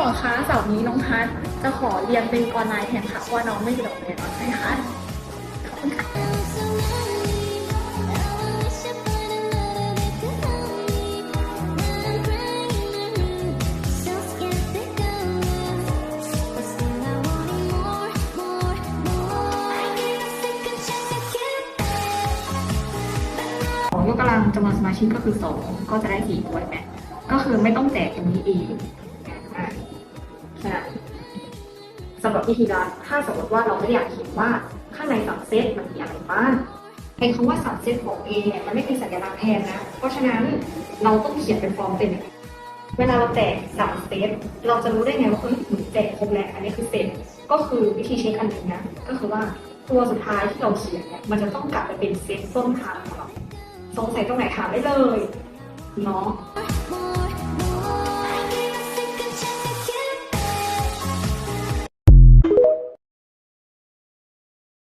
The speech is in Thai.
อคะเสาร์นี้น้องพัดจะขอเรียนเป็นออนไลน์แทนค่ะเพราะว่าน้องไม่อยู่โรงเรียนนะคะขอบคุณค่ะของยกกำลังจำนวนสมาชิกก็คือสองก็จะได้สี่ตัวแม่ก็คือไม่ต้องแจกตรงนี้เอง อะสำหรับวิธีการถ้าสมมติว่าเราไม่อยากเขียนว่าข้างในสับเซตมันมีอะไรบ้างไอ้คำว่าสับเซตของ A เนี่ยมันไม่เป็นสัญลักษณ์แทนนะ เพราะฉะนั้นเราต้องเขียนเป็นฟอร์มเป็น เวลาเราแจกสามเซตเราจะรู้ได้ไงว่าเฮ้ยหนูแจกครบแล้วอันนี้คือเซตก็คือวิธีเช็คอันหนึ่งนะ ก็คือว่าตัวสุดท้ายที่เราเขียนเนี่ยมันจะต้องกลับไปเป็นเซตต้นทางของเราสงสัยตรงไหนถามได้เลยเนาะ